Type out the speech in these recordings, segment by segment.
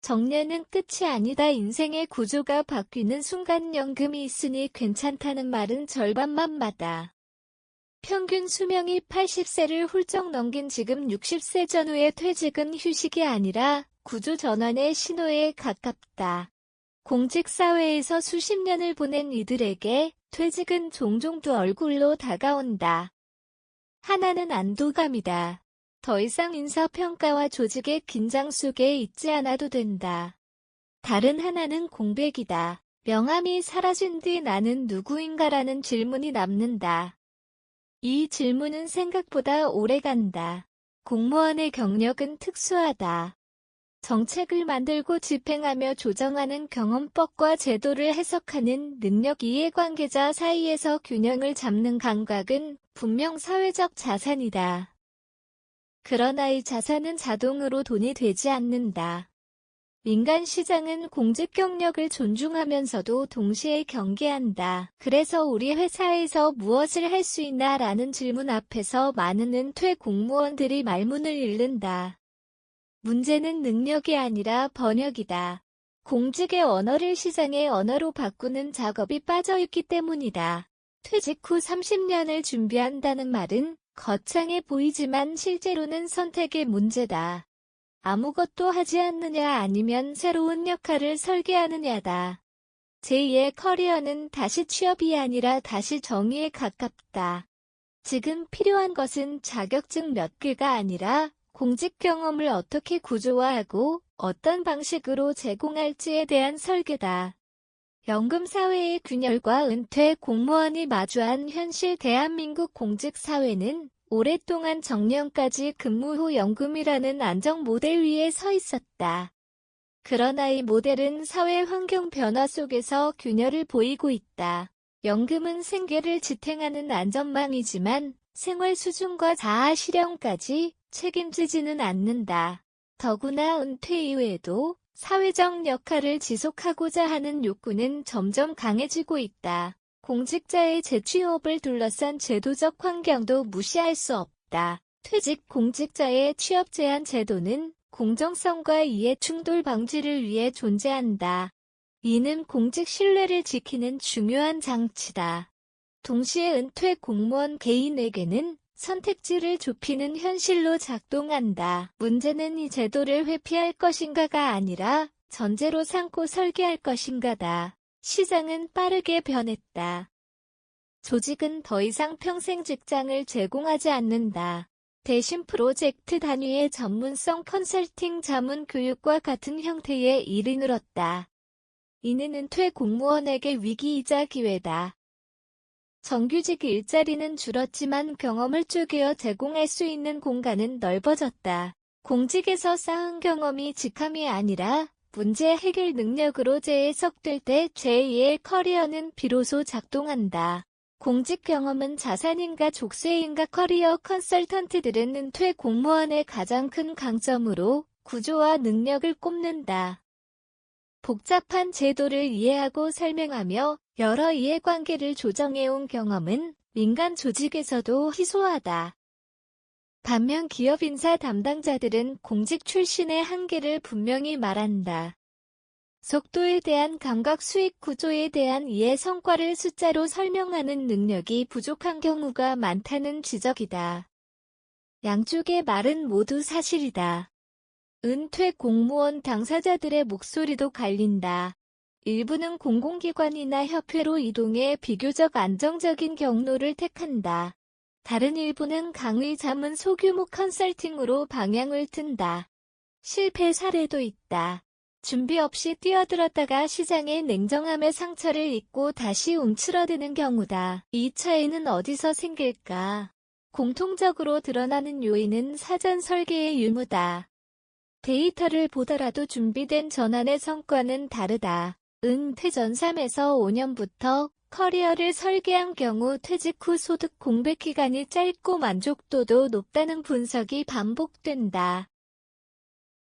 정년은 끝이 아니다. 인생의 구조가 바뀌는 순간 연금이 있으니 괜찮다는 말은 절반만 맞아. 평균 수명이 80세를 훌쩍 넘긴 지금 60세 전후의 퇴직은 휴식이 아니라 구조 전환의 신호에 가깝다. 공직사회에서 수십 년을 보낸 이들에게 퇴직은 종종 두 얼굴로 다가온다. 하나는 안도감이다. 더 이상 인사평가와 조직의 긴장 속에 있지 않아도 된다. 다른 하나는 공백이다. 명함이 사라진 뒤 나는 누구인가라는 질문이 남는다. 이 질문은 생각보다 오래 간다. 공무원의 경력은 특수하다. 정책을 만들고 집행하며 조정하는 경험법과 제도를 해석하는 능력 이해관계자 사이에서 균형을 잡는 감각은 분명 사회적 자산이다. 그러나 이 자산은 자동으로 돈이 되지 않는다. 민간 시장은 공직 경력을 존중하면서도 동시에 경계한다. 그래서 우리 회사에서 무엇을 할 수 있나 라는 질문 앞에서 많은 은퇴 공무원들이 말문을 잃는다. 문제는 능력이 아니라 번역이다. 공직의 언어를 시장의 언어로 바꾸는 작업이 빠져있기 때문이다. 퇴직 후 30년을 준비한다는 말은 거창해 보이지만 실제로는 선택의 문제다. 아무것도 하지 않느냐 아니면 새로운 역할을 설계하느냐다. 제2의 커리어는 다시 취업이 아니라 다시 정의에 가깝다. 지금 필요한 것은 자격증 몇 개가 아니라 공직 경험을 어떻게 구조화하고 어떤 방식으로 제공할지에 대한 설계다. 연금사회의 균열과 은퇴 공무원이 마주한 현실 대한민국 공직사회는 오랫동안 정년까지 근무 후 연금이라는 안정 모델 위에 서 있었다. 그러나 이 모델은 사회 환경 변화 속에서 균열을 보이고 있다. 연금은 생계를 지탱하는 안전망이지만 생활 수준과 자아 실현까지 책임지지는 않는다. 더구나 은퇴 이후에도 사회적 역할을 지속하고자 하는 욕구는 점점 강해지고 있다. 공직자의 재취업을 둘러싼 제도적 환경도 무시할 수 없다. 퇴직 공직자의 취업 제한 제도는 공정성과 이해 충돌 방지를 위해 존재한다. 이는 공직 신뢰를 지키는 중요한 장치다. 동시에 은퇴 공무원 개인에게는 선택지를 좁히는 현실로 작동한다. 문제는 이 제도를 회피할 것인가가 아니라 전제로 삼고 설계할 것인가다. 시장은 빠르게 변했다. 조직은 더 이상 평생 직장을 제공하지 않는다. 대신 프로젝트 단위의 전문성 컨설팅 자문 교육과 같은 형태의 일이 늘었다. 이는 은퇴 공무원에게 위기이자 기회다. 정규직 일자리는 줄었지만 경험을 쪼개어 제공할 수 있는 공간은 넓어졌다. 공직에서 쌓은 경험이 직함이 아니라 문제 해결 능력으로 재해석될 때 제2의 커리어는 비로소 작동한다. 공직 경험은 자산인가 족쇄인가 커리어 컨설턴트들은 은퇴 공무원의 가장 큰 강점으로 구조와 능력을 꼽는다. 복잡한 제도를 이해하고 설명하며 여러 이해관계를 조정해온 경험은 민간 조직에서도 희소하다. 반면 기업 인사 담당자들은 공직 출신의 한계를 분명히 말한다. 속도에 대한 감각 수익 구조에 대한 이해 성과를 숫자로 설명하는 능력이 부족한 경우가 많다는 지적이다. 양쪽의 말은 모두 사실이다. 은퇴 공무원 당사자들의 목소리도 갈린다. 일부는 공공기관이나 협회로 이동해 비교적 안정적인 경로를 택한다. 다른 일부는 강의 자문 소규모 컨설팅으로 방향을 튼다. 실패 사례도 있다. 준비 없이 뛰어들었다가 시장의 냉정함에 상처를 입고 다시 움츠러드는 경우다. 이 차이는 어디서 생길까? 공통적으로 드러나는 요인은 사전 설계의 유무다. 데이터를 보더라도 준비된 전환의 성과는 다르다. 은퇴전 3에서 5년부터 커리어를 설계한 경우 퇴직 후 소득 공백 기간이 짧고 만족도도 높다는 분석이 반복된다.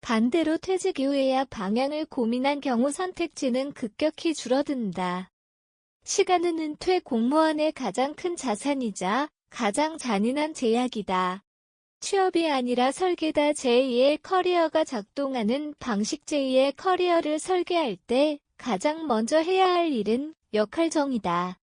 반대로 퇴직 이후에야 방향을 고민한 경우 선택지는 급격히 줄어든다. 시간은 은퇴 공무원의 가장 큰 자산이자 가장 잔인한 제약이다. 취업이 아니라 설계다 제2의 커리어가 작동하는 방식 제2의 커리어를 설계할 때 가장 먼저 해야 할 일은 역할 정의다.